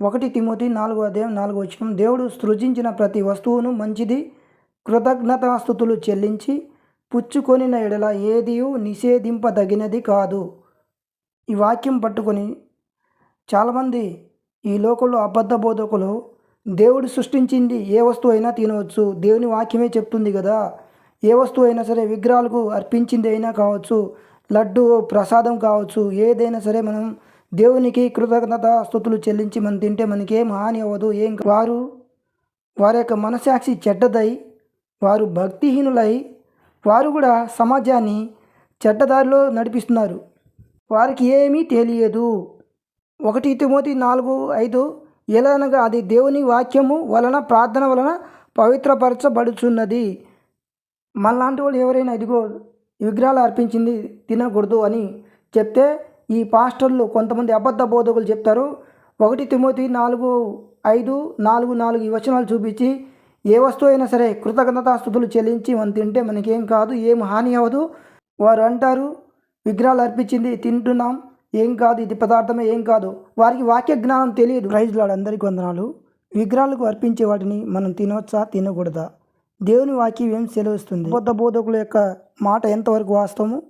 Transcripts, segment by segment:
ఒకటి తిమోతి నాలుగో అధ్యాయం నాలుగో వచ్చిన దేవుడు సృజించిన ప్రతి వస్తువును మంచిది కృతజ్ఞతాస్థుతులు చెల్లించి పుచ్చుకొనిన ఎడల ఏదియు నిషేధింపదగినది కాదు. ఈ వాక్యం పట్టుకొని చాలామంది ఈ లోకంలో అబద్ధ బోధకులు దేవుడు సృష్టించింది ఏ వస్తువు అయినా తినవచ్చు. దేవుని వాక్యమే చెప్తుంది కదా ఏ వస్తువు అయినా సరే విగ్రహాలకు అర్పించింది అయినా కావచ్చు లడ్డు ప్రసాదం కావచ్చు ఏదైనా సరే మనం దేవునికి కృతజ్ఞత స్థుతులు చెల్లించి మనం తింటే మనకేం హాని అవ్వదు. ఏం వారు వారి యొక్క మనసాక్షి చెడ్డదై వారు భక్తిహీనులై వారు కూడా సమాజాన్ని చెడ్డదారిలో నడిపిస్తున్నారు. వారికి ఏమీ తెలియదు. ఒకటి తిమోతి నాలుగు ఐదు ఎలానగా అది దేవుని వాక్యము వలన ప్రార్థన వలన పవిత్రపరచబడుచున్నది. మనలాంటి వాళ్ళు ఎవరైనా ఇదిగో విగ్రహాలు అర్పించింది తినకూడదు అని చెప్తే ఈ పాస్టర్లు కొంతమంది అబద్ధ బోధకులు చెప్తారు. ఒకటి తిమోతి నాలుగు ఐదు నాలుగు నాలుగు ఈ వచనాలు చూపించి ఏ వస్తువు అయినా సరే కృతజ్ఞతాస్థుతులు చెల్లించి మనం తింటే మనకేం కాదు ఏం హాని అవ్వదు. వారు అంటారు విగ్రహాలు అర్పించింది తింటున్నాం ఏం కాదు ఇది పదార్థమే ఏం కాదు. వారికి వాక్య జ్ఞానం తెలియదు. ప్రైజ్ అందరికీ వందనాలు. విగ్రహాలకు అర్పించే వాటిని మనం తినవచ్చా తినకూడదా? దేవుని వాక్యం ఏం సెలవుస్తుంది? బుద్ధ బోధకుల యొక్క మాట ఎంతవరకు వాస్తవము?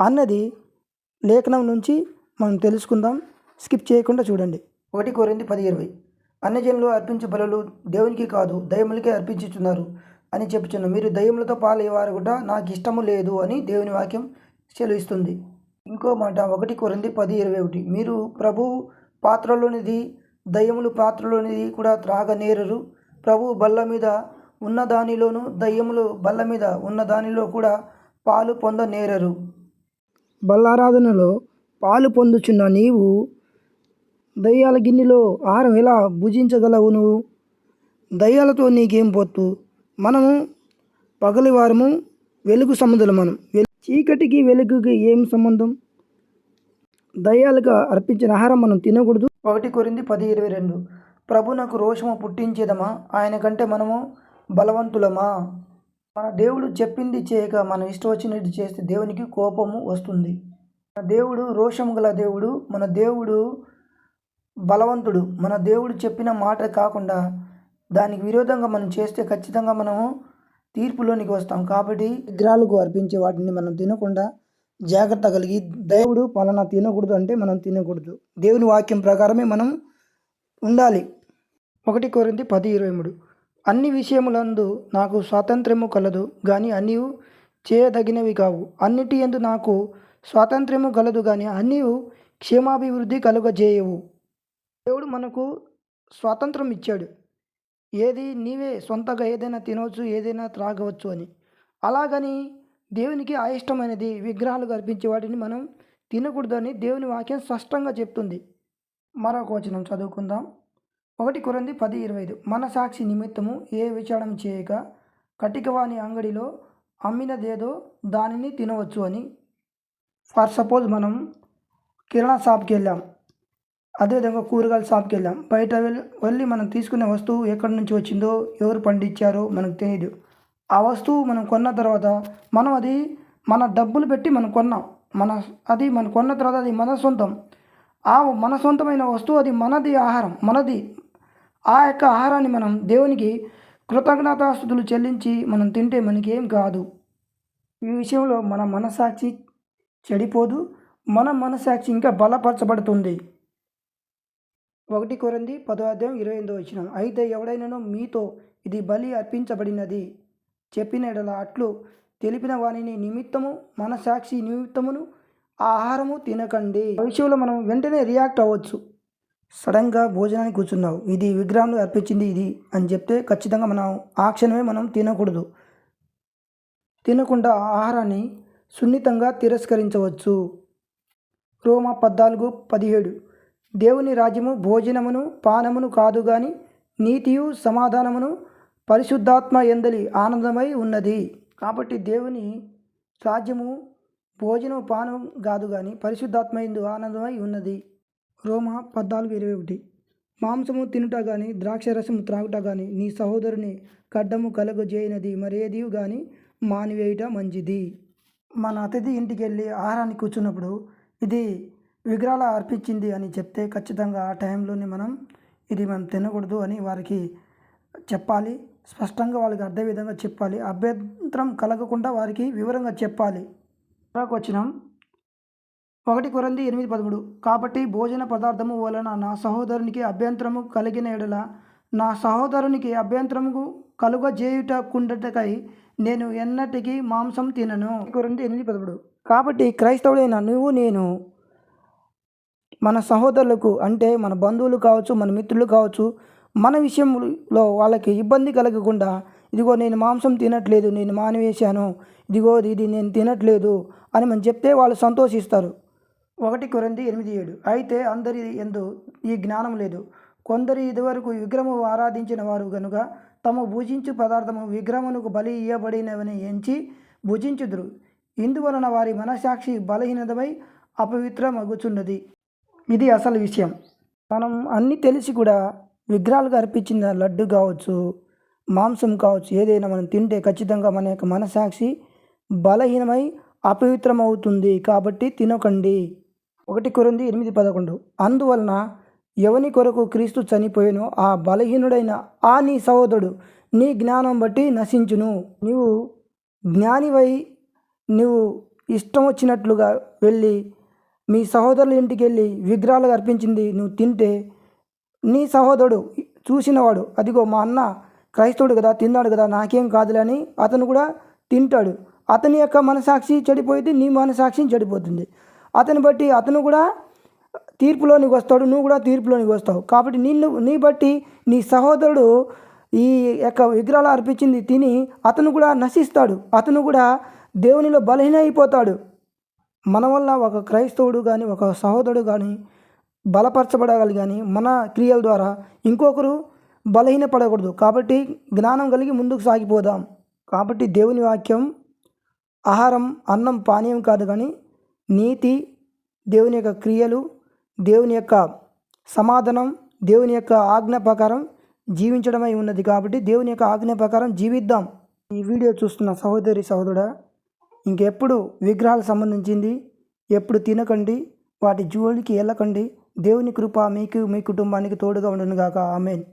అన్నది లేఖనం నుంచి మనం తెలుసుకుందాం. స్కిప్ చేయకుండా చూడండి. ఒకటి కోరింది పది ఇరవై. అన్యజనులు అర్పించే బలులు దేవునికి కాదు దయములకే అర్పించుచున్నారు అని చెప్పుచున్నారు మీరు దయ్యములతో పాలయ్యేవారు కూడా నాకు ఇష్టము లేదు అని దేవుని వాక్యం సెలవిస్తుంది ఇంకో మాట ఒకటి కొరింది పది ఇరవై ఒకటి. మీరు ప్రభు పాత్రలోనిది దయ్యములు పాత్రలోనిది కూడా త్రాగనేరరు. ప్రభు బల్ల మీద ఉన్న దానిలోనూ దయ్యములు బల్ల మీద ఉన్న దానిలో కూడా పాలు పొందనేరరు. బల్లారాధనలో పాలు పొందుచున్న నీవు దయ్యాల గిన్నెలో ఆహారం ఎలా భుజించగలవు నువ్వు దయ్యాలతో నీకేం పొత్తు? మనము పగలివారము వెలుగు సముద్రం మనం చీకటికి వెలుగుకి ఏం సంబంధం? దయ్యాలుగా అర్పించిన ఆహారం మనం తినకూడదు. ఒకటి కొరింది పది ఇరవై రెండు. ప్రభు నాకు రోషము పుట్టించేదమా? ఆయన కంటే మనము బలవంతులమా? మన దేవుడు చెప్పింది చేయక మనం ఇష్టం వచ్చినట్టు చేస్తే దేవునికి కోపము వస్తుంది. మన దేవుడు రోషము గల దేవుడు మన దేవుడు బలవంతుడు. మన దేవుడు చెప్పిన మాట కాకుండా దానికి విరోధంగా మనం చేస్తే ఖచ్చితంగా మనము తీర్పులోనికి వస్తాం. కాబట్టి విగ్రహాలకు అర్పించే వాటిని మనం తినకుండా జాగ్రత్త కలిగి దేవుడు పలానా తినకూడదు అంటే మనం తినకూడదు. దేవుని వాక్యం ప్రకారమే మనం ఉండాలి. ఒకటి కోరింది పది ఇరవై మూడు. అన్ని విషయములందు నాకు స్వాతంత్ర్యము కలదు కానీ అన్నీ చేయదగినవి కావు. అన్నిటి ఎందు నాకు స్వాతంత్ర్యము కలదు కానీ అన్నీ క్షేమాభివృద్ధి కలుగజేయవు. దేవుడు మనకు స్వాతంత్రం ఇచ్చాడు. ఏది నీవే సొంతగా ఏదైనా తినవచ్చు ఏదైనా త్రాగవచ్చు అని. అలాగని దేవునికి అయిష్టమైనది విగ్రహాలు కల్పించే వాటిని మనం తినకూడదని దేవుని వాక్యం స్పష్టంగా చెప్తుంది. మరొక వచనం చదువుకుందాం. ఒకటి కొరంది పది ఇరవై ఐదు. మన సాక్షి నిమిత్తము ఏ విచారం చేయక కటికవాని అంగడిలో అమ్మినదేదో దానిని తినవచ్చు అని. ఫర్ సపోజ్ మనం కిరాణా షాప్కి వెళ్ళాం. అదేవిధంగా కూరగాయల షాప్కి వెళ్ళాం. బయట వెళ్ళి వెళ్ళి మనం తీసుకునే వస్తువు ఎక్కడి నుంచి వచ్చిందో ఎవరు పండించారో మనకు తెలియదు ఆ వస్తువు మనం కొన్న తర్వాత మనం అది మన డబ్బులు పెట్టి మనం కొన్నాం. మన అది మనం కొన్న తర్వాత అది మన సొంతం. ఆ మన సొంతమైన వస్తువు అది మనది ఆహారం మనది ఆ యొక్క ఆహారాన్ని మనం దేవునికి కృతజ్ఞతాస్థుతులు చెల్లించి మనం తింటే మనకి ఏం కాదు. ఈ విషయంలో మన మనసాక్షి చెడిపోదు మన మనసాక్షి ఇంకా బలపరచబడుతుంది. ఒకటి కొరంది పదో అధ్యాయం ఇరవై ఎనిమిదో వచ్చిన అయితే ఎవడైనానో మీతో ఇది బలి అర్పించబడినది చెప్పిన ఎడల అట్లు తెలిపిన వానిని నిమిత్తము మనసాక్షి నిమిత్తమును ఆహారము తినకండి. భవిష్యత్తులో విషయంలో మనం వెంటనే రియాక్ట్ అవ్వచ్చు. సడన్గా భోజనానికి కూర్చున్నావు. ఇది విగ్రహంలో అర్పించింది ఇది అని చెప్తే ఖచ్చితంగా మనం ఆ క్షణమే మనం తినకూడదు. తినకుండా ఆహారాన్ని సున్నితంగా తిరస్కరించవచ్చు. రోమ పద్నాలుగు పదిహేడు. దేవుని రాజ్యము భోజనమును పానమును కాదు గాని నీతియు సమాధానమును పరిశుద్ధాత్మ ఎందలి ఆనందమై ఉన్నది. కాబట్టి దేవుని రాజ్యము భోజనం పానం కాదు కానీ పరిశుద్ధాత్మ ఎందు ఆనందమై ఉన్నది. రోమ పద్నాలుగు ఇరవై ఒకటి. మాంసము తినుట గాని ద్రాక్షరసము త్రాగుట గాని నీ సహోదరుని కడ్డము కలగజేయనది మరేది గాని మానివేయుట మంచిది. మన అతిథి ఇంటికి వెళ్ళి ఆహారాన్ని కూర్చున్నప్పుడు ఇది విగ్రహాల అర్పించింది అని చెప్తే ఖచ్చితంగా ఆ టైంలోనే మనం ఇది మనం తినకూడదు అని వారికి చెప్పాలి. స్పష్టంగా వాళ్ళకి అర్థం విధంగా చెప్పాలి. అభ్యంతరం కలగకుండా వారికి వివరంగా చెప్పాలి. వచ్చినాం ఒకటి కొరంది ఎనిమిది పదమూడు. కాబట్టి భోజన పదార్థము వలన నా సహోదరునికి అభ్యంతరము కలిగిన ఎడల నా సహోదరునికి అభ్యంతరము కలుగజేయుటకుండటకై నేను ఎన్నటికీ మాంసం తినను. కొరంది ఎనిమిది పదమూడు. కాబట్టి క్రైస్తవుడైన నువ్వు నేను మన సహోదరులకు అంటే మన బంధువులు కావచ్చు మన మిత్రులు కావచ్చు మన విషయంలో వాళ్ళకి ఇబ్బంది కలగకుండా ఇదిగో నేను మాంసం తినట్లేదు నేను మానివేశాను ఇదిగో ఇది నేను తినట్లేదు అని మనం చెప్తే వాళ్ళు సంతోషిస్తారు. ఒకటి కొరంది ఎనిమిది ఏడు. అయితే అందరి ఎందు ఈ జ్ఞానం లేదు. కొందరు ఇదివరకు విగ్రహము ఆరాధించిన వారు గనుక తమ భుజించు పదార్థము విగ్రహమునకు బలి ఇయ్యబడినవని ఎంచి భుజించుదురు. ఇందువలన వారి మనసాక్షి బలహీనతమై అపవిత్రమగుచున్నది. ఇది అసలు విషయం. మనం అన్నీ తెలిసి కూడా విగ్రహాలకు అర్పించిన లడ్డు కావచ్చు మాంసం కావచ్చు ఏదైనా మనం తింటే ఖచ్చితంగా మన యొక్క మనసాక్షి బలహీనమై అపవిత్రమవుతుంది. కాబట్టి తినకండి. ఒకటి కొరింది ఎనిమిది పదకొండు. అందువలన ఎవని కొరకు క్రీస్తు చనిపోయానో ఆ బలహీనుడైన ఆ నీ సహోదరుడు నీ జ్ఞానం బట్టి నశించును. నీవు జ్ఞానివై నువ్వు ఇష్టం వచ్చినట్లుగా వెళ్ళి మీ సహోదరుల ఇంటికి వెళ్ళి విగ్రహాలు అర్పించింది నువ్వు తింటే నీ సహోదరుడు చూసినవాడు అదిగో మా అన్న క్రైస్తవుడు కదా తిన్నాడు కదా నాకేం కాదులే అని అతను కూడా తింటాడు. అతని యొక్క మనసాక్షి చెడిపోయింది నీ మనసాక్షి చెడిపోతుంది. అతని బట్టి అతను కూడా తీర్పులోనికి వస్తాడు నువ్వు కూడా తీర్పులోనికి వస్తావు. కాబట్టి నిన్ను నీ బట్టి నీ సహోదరుడు ఈ యొక్క విగ్రహాలు అర్పించింది తిని అతను కూడా నశిస్తాడు. అతను కూడా దేవునిలో బలహీన అయిపోతాడు మన వల్ల ఒక క్రైస్తవుడు కానీ ఒక సహోదరుడు కానీ బలపరచబడగలి కానీ మన క్రియల ద్వారా ఇంకొకరు బలహీనపడకూడదు. కాబట్టి జ్ఞానం కలిగి ముందుకు సాగిపోదాం. కాబట్టి దేవుని వాక్యం ఆహారం అన్నం పానీయం కాదు కానీ నీతి దేవుని యొక్క క్రియలు దేవుని యొక్క సమాధానం దేవుని యొక్క ఆజ్ఞ ప్రకారం జీవించడమై ఉన్నది కాబట్టి దేవుని యొక్క ఆజ్ఞ ప్రకారం జీవిద్దాం. ఈ వీడియో చూస్తున్న సహోదరి సహోదరుడా ఇంకెప్పుడు విగ్రహాలకు సంబంధించింది ఎప్పుడు తినకండి వాటి జోలికి వెళ్ళకండి దేవుని కృప మీకు మీ కుటుంబానికి తోడుగా ఉండను గాక ఆమెన్.